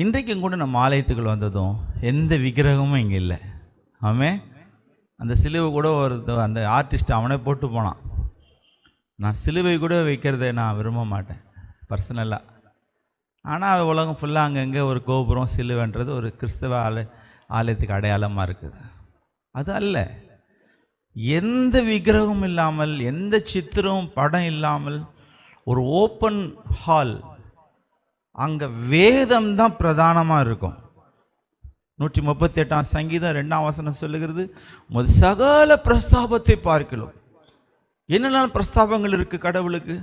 இன்றைக்கும் கூட நம்ம ஆலயத்துக்குள் வந்ததும் எந்த விக்கிரகமும் இங்கே இல்லை. ஆமே? அந்த சிலுவை கூட ஒரு அந்த ஆர்டிஸ்ட் அவனே போட்டு போனான். நான் சிலுவை கூட வைக்கிறதை நான் விரும்ப மாட்டேன் பர்சனலாக ஆனால் அது உலகம் ஃபுல்லாக அங்கங்கே ஒரு கோபுரம் சிலுவைன்றது ஒரு கிறிஸ்தவ ஆலய ஆலயத்துக்கு அடையாளமாக இருக்குது. அது அல்ல. எந்த விக்கிரகமும் இல்லாமல் எந்த சித்திரமும் படம் இல்லாமல் ஒரு ஓப்பன் ஹால் அங்கே வேதம் தான் பிரதானமாக இருக்கும். நூற்றி முப்பத்தி எட்டாம் சங்கீதம் ரெண்டாம் வசனம் சொல்லுகிறது சகல பிரஸ்தாபத்தை பார்க்கலாம். என்னென்ன பிரஸ்தாபங்கள் இருக்குது கடவுளுக்கு?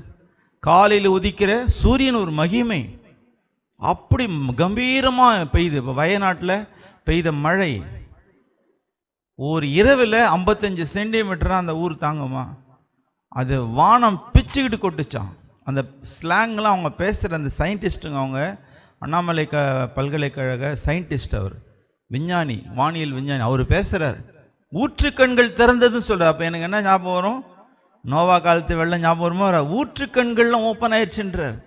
காலையில் உதிக்கிற சூரியன் ஒரு மகிமை. அப்படி கம்பீரமாக பெய்யுது இப்போ வயநாட்டில் பெய்த மழை. ஒரு இரவில் ஐம்பத்தஞ்சு சென்டிமீட்டராக அந்த ஊர் தாங்குமா? அது வானம் பிச்சுக்கிட்டு கொட்டுச்சான் அந்த ஸ்லாங்லாம் அவங்க பேசுகிற அந்த சயின்டிஸ்ட்டுங்க அவங்க அண்ணாமலை க பல்கலைக்கழக சயின்டிஸ்ட் அவர். விஞ்ஞானி வானியல் விஞ்ஞானி அவர் பேசுகிறார் ஊற்றுக்கண்கள் திறந்ததுன்னு சொல்கிறார் அப்போ எனக்கு என்ன ஞாபகம் வரும்? நோவா காலத்து வெள்ளம் ஞாபகம் வருமா? ஊற்று ஊற்றுக்கண்கள்லாம் ஓப்பன் ஆயிடுச்சுன்றார்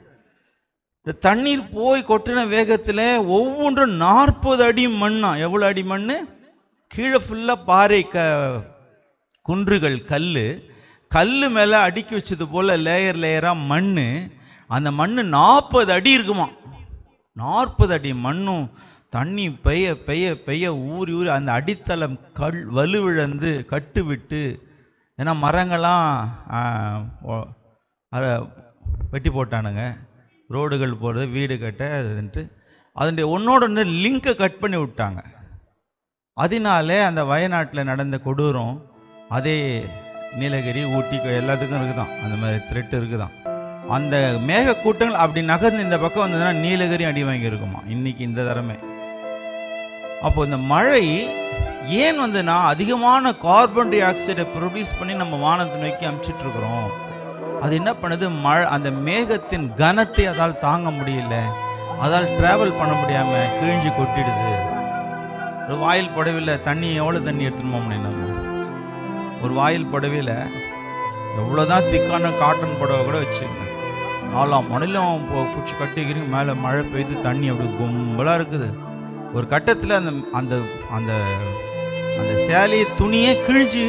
இந்த தண்ணீர் போய் கொட்டின வேகத்தில் ஒவ்வொன்றும் நாற்பது அடி மண்ணா? எவ்வளோ அடி மண் கீழே ஃபுல்லாக பாறை க குன்றுகள் கல் கல் மேலே அடுக்கி வச்சது போல் லேயர் லேயராக மண் அந்த மண் நாற்பது அடி இருக்குமா? நாற்பது அடி மண்ணும் தண்ணி பெய்ய பெய்ய பெய்ய ஊறி ஊறி அந்த அடித்தளம் கல் வலுவிழந்து கட்டு விட்டு ஏன்னா மரங்கள்லாம் அதை வெட்டி போட்டானுங்க. ரோடுகள் போகிறது வீடு கட்ட அதுன்ட்டு அதனுடைய ஒன்றோட ஒன்று லிங்கை கட் பண்ணி விட்டாங்க. அதனாலே அந்த வயநாட்டில் நடந்த கொடூரம் அதே நீலகிரி ஊட்டி எல்லாத்துக்கும் இருக்குதான். அந்த மாதிரி த்ரெட் இருக்குதான். அந்த மேக கூட்டங்கள் அப்படி நகர்ந்து இந்த பக்கம் வந்ததுன்னா நீலகிரி அடி வாங்கியிருக்குமா? இன்னைக்கு இந்த தரமே. அப்போ இந்த மழை ஏன் வந்துன்னா அதிகமான கார்பன் டை ஆக்சைடை ப்ரொடியூஸ் பண்ணி நம்ம வானத்தை நோக்கி அமுச்சிட்டு இருக்கிறோம் அது என்ன பண்ணுது? மழை அந்த மேகத்தின் கனத்தை அதால் தாங்க முடியல. அதால் டிராவல் பண்ண முடியாம கிழிஞ்சு கொட்டிடுது. ஒரு வாயில் புடவையில் தண்ணி எவ்வளோ தண்ணி எடுத்துன்னு போக முடியும் நம்ம? ஒரு வாயில் புடவையில் எவ்வளோதான் திக்கான காட்டன் புடவை கூட வச்சுக்கோங்க நாலாம் மணிலும் பிடிச்சி கட்டிக்கிறீங்க மேலே மழை பெய்து தண்ணி அப்படி கும்பலாக இருக்குது. ஒரு கட்டத்தில் அந்த அந்த அந்த அந்த சேலையை துணியே கிழிஞ்சு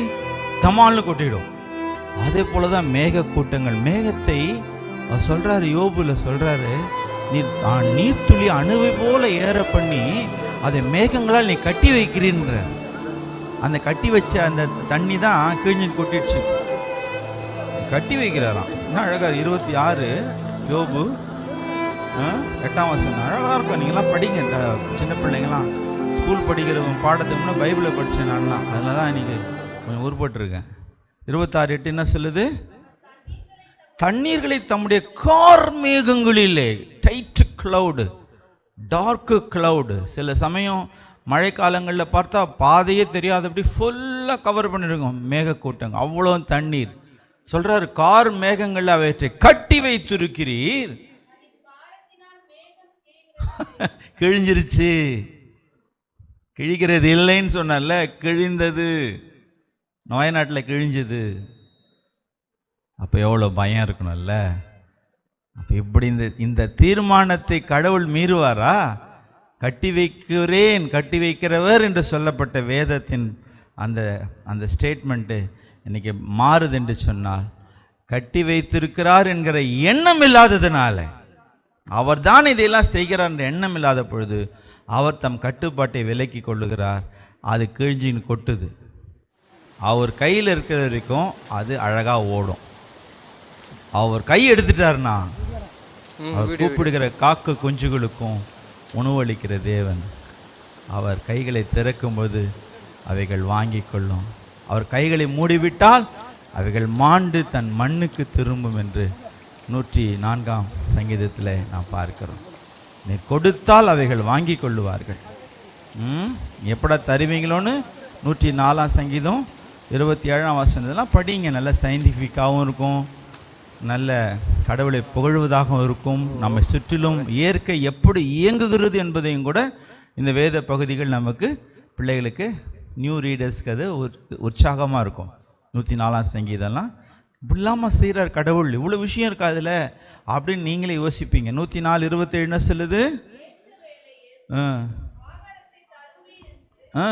தமால்னு கொட்டிடும். அதே போல தான் மேக கூட்டங்கள். மேகத்தை அவர் யோபுல சொல்கிறாரு நீ நீர்த்துளி அணுவை போல ஏற பண்ணி அதை மேகங்களால் நீ கட்டி வைக்கிறீன்ற. அந்த கட்டி வச்ச அந்த தண்ணி தான் கிழிஞ்சு கொட்டிடுச்சு. கட்டி வைக்கிறாராம். என்ன அழகா இருபத்தி ஆறு யோபு ஆ, எட்டாம் வருஷம் அழகா இருக்கும். நீங்களாம் படிங்க. இந்த சின்ன பிள்ளைங்களாம் ஸ்கூல் படிக்கிறவங்க பாடத்துக்கு முன்னே பைபிளை படித்தேன் நான்லாம் அதில் தான் இன்னைக்கு கொஞ்சம் உருப்பட்டுருக்கேன். இருபத்தாறு எட்டு என்ன சொல்லுது? தண்ணீர்களை தம்முடைய கார் மேகங்களிலே டைட் கிளவுடு டார்க்கு கிளவுடு சில சமயம் மழைக்காலங்களில் பார்த்தா பாதையே தெரியாதபடி ஃபுல்லாக கவர் பண்ணிருக்கும். மேகக்கூட்டங்க அவ்வளோ தண்ணீர். சொல்கிறார் கார் மேகங்களில் அவற்றை கட்டி வைத்திருக்கிறீர். கிழிஞ்சிருச்சு. கிழிக்கிறது இல்லைன்னு சொன்னால கிழிந்தது. நோயநாட்டில் கிழிஞ்சது. அப்போ எவ்வளோ பயம் இருக்கணும்ல? அப்போ இப்படி இந்த இந்த தீர்மானத்தை கடவுள் மீறுவாரா? கட்டி வைக்கிறேன் கட்டி வைக்கிறவர் என்று சொல்லப்பட்ட வேதத்தின் அந்த அந்த ஸ்டேட்மெண்ட்டு இன்னைக்கு மாறுது என்று சொன்னால் கட்டி வைத்திருக்கிறார் என்கிற எண்ணம் இல்லாததுனால அவர் தான் இதையெல்லாம் செய்கிறார் என்ற எண்ணம் இல்லாத பொழுது அவர் தம் கட்டுப்பாட்டை விலக்கி கொள்ளுகிறார் அது கிழிஞ்சின்னு கொட்டுது. அவர் கையில் இருக்கிற வரைக்கும் அது அழகாக ஓடும். அவர் கை எடுத்துட்டாருன்னா அவர் கூப்பிடுகிற காக்க குஞ்சுகளுக்கும் உணவளிக்கிற தேவன். அவர் கைகளை திறக்கும்போது அவைகள் வாங்கி கொள்ளும். அவர் கைகளை மூடிவிட்டால் அவைகள் மாண்டு தன் மண்ணுக்கு திரும்பும் என்று நூற்றி நான்காம் சங்கீதத்தில் நாம் பார்க்கிறோம். நீ கொடுத்தால் அவைகள் வாங்கி கொள்ளுவார்கள். ம்? எப்படா தருவீங்களோன்னு? நூற்றி நாலாம் சங்கீதம் இருபத்தி ஏழாம் வசனத்தெல்லாம் படிங்க. நல்ல சயின்டிஃபிக்காகவும் இருக்கும். நல்ல கடவுளை புகழ்வதாகவும் இருக்கும். நம்மை சுற்றிலும் இயற்கை எப்படி இயங்குகிறது என்பதையும் கூட இந்த வேத பகுதிகள் நமக்கு பிள்ளைகளுக்கு நியூ ரீடர்ஸ்க்கு அது உற்சாகமாக இருக்கும். நூற்றி நாலாம் சங்கீதம்லாம் இல்லாமல் செய்கிறார் கடவுள் இவ்வளோ விஷயம் இருக்கா அதில் அப்படின்னு நீங்களே யோசிப்பீங்க. நூற்றி நாலு இருபத்தேழு என்ன சொல்லுது? ஆ.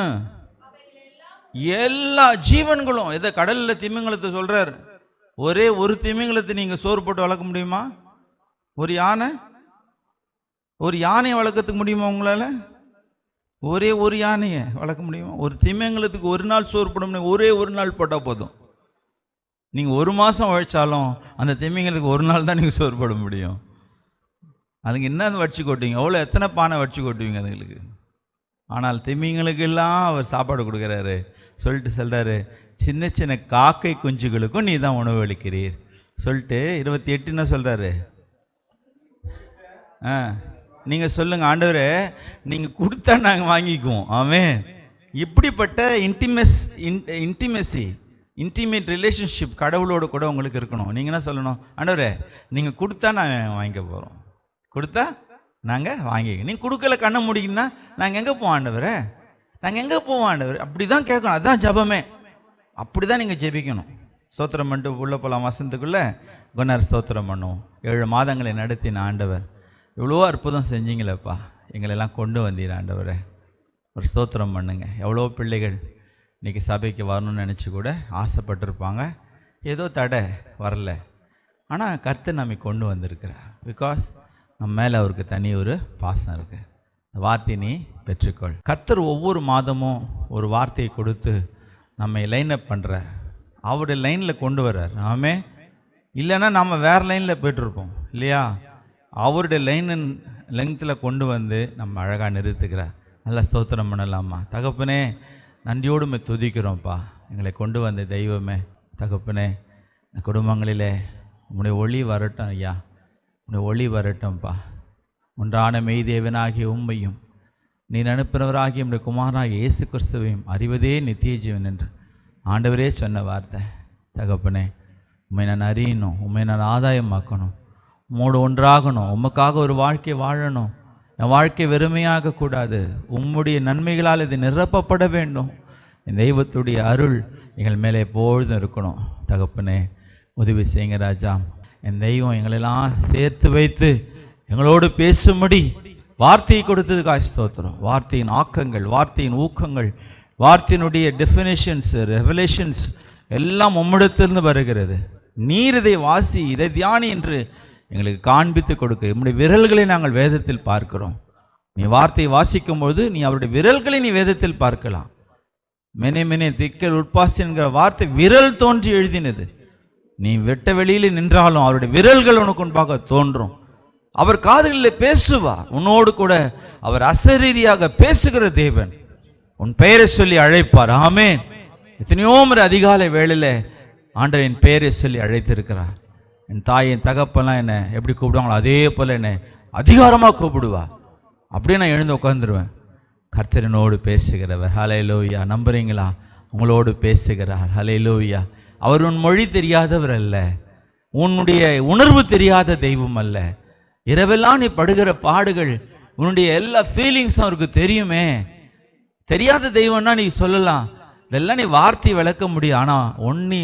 எல்லா ஜீவன்களும் எதை கடலில் திமிங்கலத்தை சொல்கிறார் ஒரே ஒரு திமிங்கலத்தை நீங்கள் சோறு போட்டு வளர்க்க முடியுமா? ஒரு யானை? ஒரு யானையை வளர்க்கறதுக்கு முடியுமா உங்களால்? ஒரே ஒரு யானையை வளர்க்க முடியுமா? ஒரு திமிங்கலத்துக்கு ஒரு நாள் சோறு போட முடியும் ஒரே ஒரு நாள் போட்டால் போதும். நீங்கள் ஒரு மாதம் உழைச்சாலும் அந்த திமிங்கலத்துக்கு ஒரு நாள் தான் நீங்கள் சோறு போட முடியும். அதுக்கு என்ன வடிச்சு கொட்டுவீங்க? அவ்வளோ எத்தனை பானை வடிச்சு கொட்டுவீங்க அதுங்களுக்கு? ஆனால் திமிங்களுக்கெல்லாம் அவர் சாப்பாடு கொடுக்குறாரு. சொல்லிட்டு சொல்கிறாரு சின்ன சின்ன காக்கை குஞ்சுகளுக்கும் நீ தான் உணவு அளிக்கிறீர். சொல்லிட்டு இருபத்தி எட்டுன்னு சொல்கிறாரு ஆ நீங்கள் சொல்லுங்கள் ஆண்டவரே நீங்கள் கொடுத்தா நாங்கள் வாங்கிக்குவோம். ஆமே இப்படிப்பட்ட இன்டிமெஸ் இன்டிமெசி இன்டிமேட் ரிலேஷன்ஷிப் கடவுளோடு கூட உங்களுக்கு இருக்கணும். நீங்கள் என்ன சொல்லணும்? ஆண்டவரே நீங்கள் கொடுத்தா நாங்கள் வாங்கிக்க போகிறோம் கொடுத்தா நாங்கள் வாங்கிக்க நீங்கள் கொடுக்கல கண்ணை முடிக்கணும்னா நாங்கள் எங்கே போவோம் ஆண்டவரே? நாங்கள் எங்கே போவோம் ஆண்டவர்? அப்படி தான் கேட்கணும். அதுதான் ஜபமே. அப்படி தான் நீங்கள் ஜெபிக்கணும். ஸ்தோத்திரம் பண்ணிட்டு உள்ள போகலாம் வசந்தத்துக்குள்ளே குணர் ஸ்தோத்திரம் பண்ணுவோம். ஏழு மாதங்களை நடத்தின ஆண்டவர். இவ்வளோ அற்புதம் செஞ்சீங்களேப்பா. எங்களெல்லாம் கொண்டு வந்தீர் ஆண்டவரே. ஒரு ஸ்தோத்திரம் பண்ணுங்க. எவ்வளோ பிள்ளைகள் இன்றைக்கி சபைக்கு வரணும்னு நினச்சி கூட ஆசைப்பட்டிருப்பாங்க. ஏதோ தடை வரல. ஆனால் கர்த்தர் நம்மை கொண்டு வந்திருக்கிறார். பிகாஸ் நம்ம மேலே அவருக்கு தனி ஒரு பாசம் இருக்குது வார்த்தையை நீ பெற்றுக்கொள். கர்த்தர் ஒவ்வொரு மாதமும் ஒரு வார்த்தையை கொடுத்து நம்மை லைன் அப் பண்ணுறார் அவருடைய லைனில் கொண்டு வர்றார். நாமே இல்லைன்னா நம்ம வேறு லைனில் போயிட்டுருப்போம். இல்லையா? அவருடைய லைனு லெங்த்தில் கொண்டு வந்து நம்ம அழகாக நிறுத்துக்கிறார் நல்லா ஸ்தோத்திரம் பண்ணலாமா? தகப்பனே நன்றியோடு மே துதிக்கிறோம்ப்பா. எங்களை கொண்டு வந்த தெய்வமே தகப்பனே குடும்பங்களிலே உன்னுடைய ஒளி வரட்டும் ஐயா. உன்னுடைய ஒளி வரட்டும்ப்பா. ஒன்றான மெய்தேவனாகிய உண்மையும் நீ அனுப்பினவராகிய நம்முடைய குமாராகிய இயேசு கிறிஸ்துவையும் அறிவதே நித்திய ஜீவன் என்று ஆண்டவரே சொன்ன வார்த்தை. தகப்பனே உண்மை நான் அறியணும் உண்மை நான் ஆதாயமாக்கணும் உம்மோடு ஒன்றாகணும் உமக்காக ஒரு வாழ்க்கை வாழணும். என் வாழ்க்கை வெறுமையாக கூடாது உம்முடைய நன்மைகளால் இது நிரப்பப்பட வேண்டும். என் தெய்வத்துடைய அருள் எங்கள் மேலே எப்பொழுதும் இருக்கணும். தகப்பனே உதவி செய்யுங்க ராஜா. என் தெய்வம் எங்களெல்லாம் சேர்த்து வைத்து எங்களோடு பேசும்படி வார்த்தையை கொடுத்ததுக்காக ஸ்தோத்திரம். வார்த்தையின் ஆக்கங்கள் வார்த்தையின் ஊக்கங்கள் வார்த்தையினுடைய டெஃபினேஷன்ஸ் ரெவலேஷன்ஸ் எல்லாம் உம்மிடத்திலிருந்து வருகிறது. நீர் இதை வாசி இதை தியானி என்று எங்களுக்கு காண்பித்து கொடுக்க நம்முடைய விரல்களை நாங்கள் வேதத்தில் பார்க்கிறோம். நீ வார்த்தையை வாசிக்கும்போது நீ அவருடைய விரல்களை நீ வேதத்தில் பார்க்கலாம். மெனே மெனே திக்கல் உட்பாசி என்கிற வார்த்தை விரல் தோன்றி எழுதினது. நீ வெட்ட வெளியில் நின்றாலும் அவருடைய விரல்கள் உனக்கு முன்பாக தோன்றும். அவர் காதுகளில் பேசுவா. உன்னோடு கூட அவர் அசரீதியாக பேசுகிற தேவன். உன் பெயரை சொல்லி அழைப்பார். ஆமேன். எத்தனையோ முறை அதிகாலை வேளையில் என் பெயரை சொல்லி அழைத்திருக்கிறார். என் தாயின் தகப்பெல்லாம் என்னை எப்படி கூப்பிடுவாங்களோ அதே போல் என்னை அதிகாரமாக கூப்பிடுவா. அப்படியே நான் எழுந்து உட்காந்துருவேன் கர்த்தரனோடு பேசுகிறவர். ஹலே லோய்யா நம்புறீங்களா? உங்களோடு பேசுகிறார். ஹலே லோய்யா அவர் உன் மொழி தெரியாதவர் அல்ல. உன்னுடைய உணர்வு தெரியாத தெய்வம் அல்ல. இரவெல்லாம் நீ படுகிற பாடுகள் உன்னுடைய எல்லா ஃபீலிங்ஸும் அவருக்கு தெரியுமே. தெரியாத தெய்வம்னா நீ சொல்லலாம். இதெல்லாம் நீ வார்த்தை விளக்க முடியும். ஆனால் ஒன்னி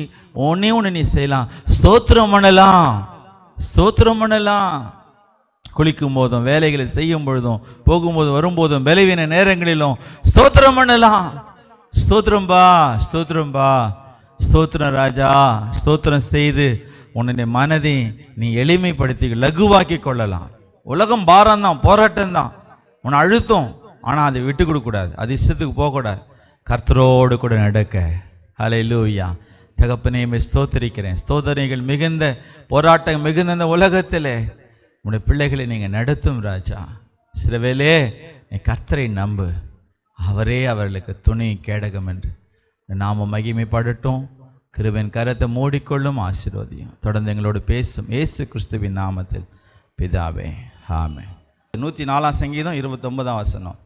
ஒன்னே ஒன்று நீ செய்யலாம். ஸ்தோத்திரம் பண்ணலாம். ஸ்தோத்திரம் பண்ணலாம். குளிக்கும் போதும் வேலைகளை செய்யும் பொழுதும் போகும்போதும் வரும்போதும் விளைவின நேரங்களிலும் ஸ்தோத்திரம் பண்ணலாம். ஸ்தோத்திரம் பா ஸ்தோத்திரம் பா. ஸ்தோத்திரம் ராஜா ஸ்தோத்திரம் செய்து உன்னுடைய மனதை நீ எளிமைப்படுத்தி லகுவாக்கி கொள்ளலாம். உலகம் பாரம் தான் போராட்டம் தான் உன்னை அழுத்தம் ஆனால் அதை விட்டு கொடுக்கூடாது அது இஷ்டத்துக்கு போகக்கூடாது. கர்த்தரோடு கூட நடக்க. அலை லூயா தகப்பனே மே ஸ்தோத்தரிக்கிறேன். ஸ்தோதனைகள் மிகுந்த போராட்டம் மிகுந்த இந்த உலகத்திலே. உன்னுடைய பிள்ளைகளை நீங்கள் நடத்தும் ராஜா. சிலவேளே நீ கர்த்தரை நம்பு. அவரே அவர்களுக்கு துணை கேடகம் என்று. இந்த நாம மகிமைப்படட்டும். கிருபன் கரத்தை மூடிக்கொள்ளும் ஆசீர்வதியும். தொடர்ந்து எங்களோடு பேசும் ஏசு கிறிஸ்துவின் நாமத்தில் பிதாவே ஆமே நூற்றி நாலாம் சங்கீதம் இருபத்தொன்பதாம் வசனம்.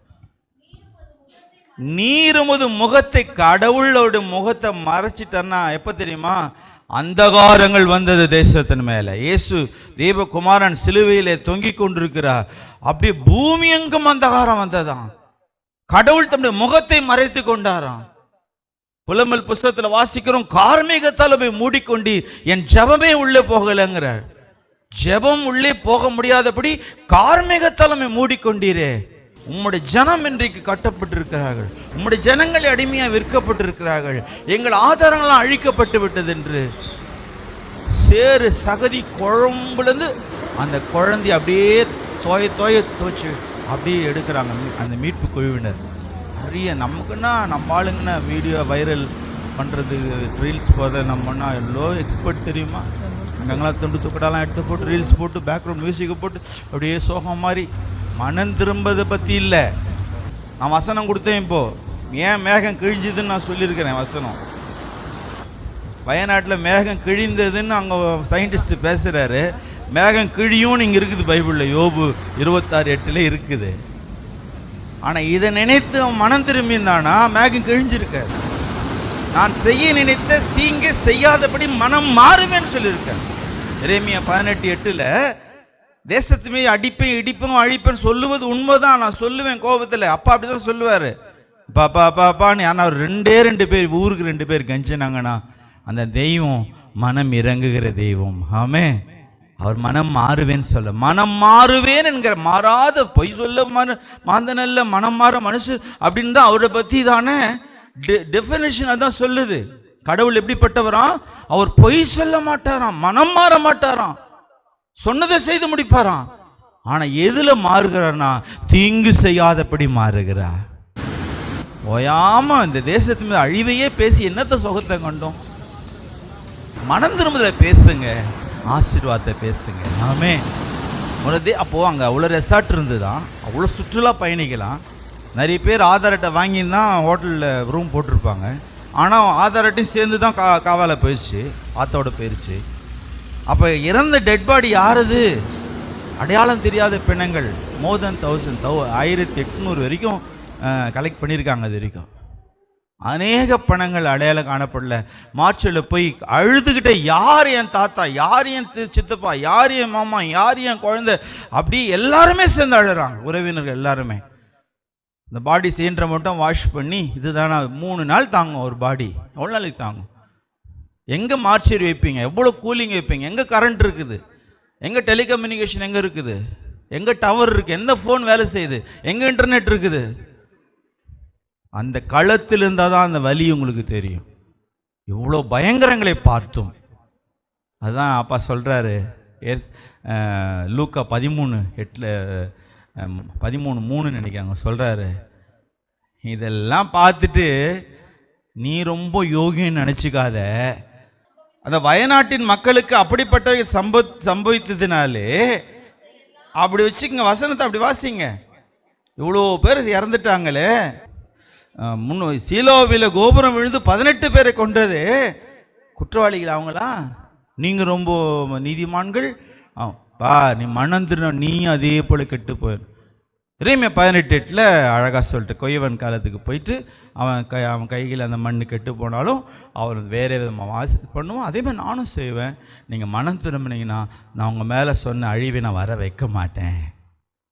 நீருமது முகத்தை கடவுளோட முகத்தை மறைச்சிட்டன்னா எப்போ தெரியுமா? அந்தகாரங்கள் வந்தது தேசத்தின் மேலே. இயேசு தீபகுமாரன் சிலுவையிலே தொங்கிக் கொண்டிருக்கிறார். அப்படியே பூமி எங்கும் அந்தகாரம் வந்ததாம். கடவுள் தம்முடைய முகத்தை மறைத்து கொண்டாராம். புலம்பல் புஸ்தகத்தில் வாசிக்கிறோம். கார்மேகத்தால் போய் மூடிக்கொண்டு என் ஜெபமே உள்ளே போகலைங்கிறார். ஜெபம் உள்ளே போக முடியாதபடி கார்மேகத்தால் மூடிக்கொண்டீரே. உம்முடைய ஜனம் இன்றைக்கு கட்டப்பட்டிருக்கிறார்கள். உம்முடைய ஜனங்கள் அடிமையாக விற்கப்பட்டிருக்கிறார்கள். எங்கள் ஆதாரங்களாம் அழிக்கப்பட்டு விட்டது என்று. சேறு சகதி குழம்புலேருந்து அந்த குழந்தை அப்படியே தோய தோய துவச்சு அப்படியே எடுக்கிறாங்க மீ- அந்த மீட்பு குழுவினர். நிறைய நமக்குன்னா நம்ம ஆளுங்கன்னா வீடியோ வைரல் பண்ணுறது ரீல்ஸ் போத நம்மன்னா எவ்வளோ எக்ஸ்பர்ட் தெரியுமா? அங்கங்கெல்லாம் துண்டு துக்கடாலாம் எடுத்து போட்டு ரீல்ஸ் போட்டு பேக்ரவுண்ட் மியூசிக்கை போட்டு அப்படியே சோகம் மாதிரி மனம் திரும்பதை பற்றி இல்லை. நான் வசனம் கொடுத்தேன் இப்போது ஏன் மேகம் கிழிஞ்சுதுன்னு நான் சொல்லியிருக்கிறேன் வசனம். வயநாட்டில் மேகம் கிழிந்ததுன்னு அங்கே சயின்டிஸ்ட் பேசுகிறாரு மேகம் கிழியும் இங்கே இருக்குது பைபிளில். யோபு இருபத்தாறு எட்டில் இருக்குது. ஆனால் இதை நினைத்து அவன் மனம் திரும்பியிருந்தானா? மேகம் கிழிஞ்சிருக்காரு நான் செய்ய நினைத்த தீங்கு செய்யாதபடி மனம் மாறுவேன்னு சொல்லியிருக்கேன் இறைமையா பதினெட்டு எட்டில் தேசத்துமே மீது அடிப்பேன் இடிப்பேன் அழிப்பேன் சொல்லுவது உண்மைதான். நான் சொல்லுவேன் கோபத்தில். அப்பா அப்படிதான் சொல்லுவார். பாப்பா பாப்பான்னு ஆனால் அவர் ரெண்டே ரெண்டு பேர் ஊருக்கு ரெண்டு பேர் கஞ்சினாங்கண்ணா அந்த தெய்வம் மனம் இறங்குகிற தெய்வம். ஆமே அவர் மனம் மாறுவேன்னு சொல்ல மனம் மாறுவேன் என்கிற மாறாத பொய் சொல்ல மன மாந்தனல்ல மனம் மாற மனுஷு அப்படின்னு தான் அவரை பற்றி தானே டெஃபினேஷன் அதான் சொல்லுது. கடவுள் எப்படிப்பட்டவராம் அவர் பொய் சொல்ல மாட்டாராம் மனம் மாற மாட்டாராம். சொன்னதை செய்து முடிப்பாராம். ஆனால் எதில் மாறுகிறார்னா தீங்கு செய்யாதபடி மாறுகிறார். ஓயாம இந்த தேசத்து மீது அழிவையே பேசி என்னத்தை சுகத்தை கண்டோம்? மனம் திரும்பல பேசுங்க. ஆசீர்வாதத்தை பேசுங்க. ஆமே உனது அப்போது அங்கே அவ்வளோ ரெசார்ட் இருந்துதான். அவ்வளோ சுற்றுலா பயணிக்கலாம் நிறைய பேர் ஆதார் அட்டை வாங்கின்னு தான் ஹோட்டலில் ரூம் போட்டிருப்பாங்க. ஆனால் ஆதார் அட்டையும் சேர்ந்து தான் கா காவால போயிடுச்சு. ஆத்தோட போயிடுச்சு அப்போ இறந்த டெட் பாடி யாருது? அடையாளம் தெரியாத பிணங்கள். மோர் தென் தௌசண்ட் தௌ ஆயிரத்தி எட்நூறு வரைக்கும் கலெக்ட் பண்ணியிருக்காங்க அது வரைக்கும். அநேக பணங்கள் அடையாளம் காணப்படல. மார்ச்சில் போய் அழுதுகிட்ட யார் என் தாத்தா? யார் என் தி- சித்தப்பா? யார் என் மாமா? யார் என் குழந்தை? அப்படி எல்லாருமே சேர்ந்து அழுறாங்க உறவினர்கள் எல்லாருமே. இந்த பாடி சீன்ற மட்டும் வாஷ் பண்ணி இதுதானா மூணு நாள் தாங்கும் ஒரு பாடி. எவ்வளோ நாளைக்கு தாங்கும்? எங்கே மார்ச்சரி வைப்பீங்க? எவ்வளோ கூலிங் வைப்பீங்க? எங்கே கரண்ட் இருக்குது? எங்கே டெலிகம்யூனிகேஷன் எங்கே இருக்குது? எங்கே டவர் இருக்குது எந்த ஃபோன் வேலை செய்யுது? எங்கே இன்டர்நெட் இருக்குது? அந்த களத்தில் இருந்தால் தான் அந்த வலி உங்களுக்கு தெரியும். இவ்வளோ பயங்கரங்களை பார்த்தோம். அதுதான் அப்பா சொல்கிறாரு எஸ் லூக்கா பதிமூணு எட்டில் பதிமூணு மூணு நினைக்கிறாங்க. சொல்கிறாரு இதெல்லாம் பார்த்துட்டு நீ ரொம்ப யோகின்னு நினச்சிக்காத. அந்த வயநாட்டின் மக்களுக்கு அப்படிப்பட்ட சம்ப சம்பவித்ததுனாலே அப்படி வச்சுக்கங்க வசனத்தை அப்படி வாசிங்க. இவ்வளோ பேர் இறந்துட்டாங்களே. முன் சீலோவில் கோபுரம் விழுந்து பதினெட்டு பேரை கொன்றது. குற்றவாளிகள் அவங்களா? நீங்கள் ரொம்ப நீதிமான்கள்? பா நீ மணந்துன நீ அதே போல் கெட்டு போயிடும் இறைமை பதினெட்டு எட்டில் அழகாக சொல்லிட்டு கொய்யவன் காலத்துக்கு போயிட்டு அவன் கை அவன் கையில் அந்த மண் கெட்டு போனாலும் அவர் வேறு விதமாக வாசி பண்ணுவோம் அதே மாதிரி நானும் செய்வேன். நீங்கள் மனம் திரும்பினீங்கன்னா நான் உங்கள் மேலே சொன்ன அழிவை நான் வர வைக்க மாட்டேன்.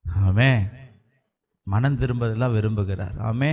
ஆமே மனம் திரும்பதெல்லாம் விரும்புகிறார். ஆமே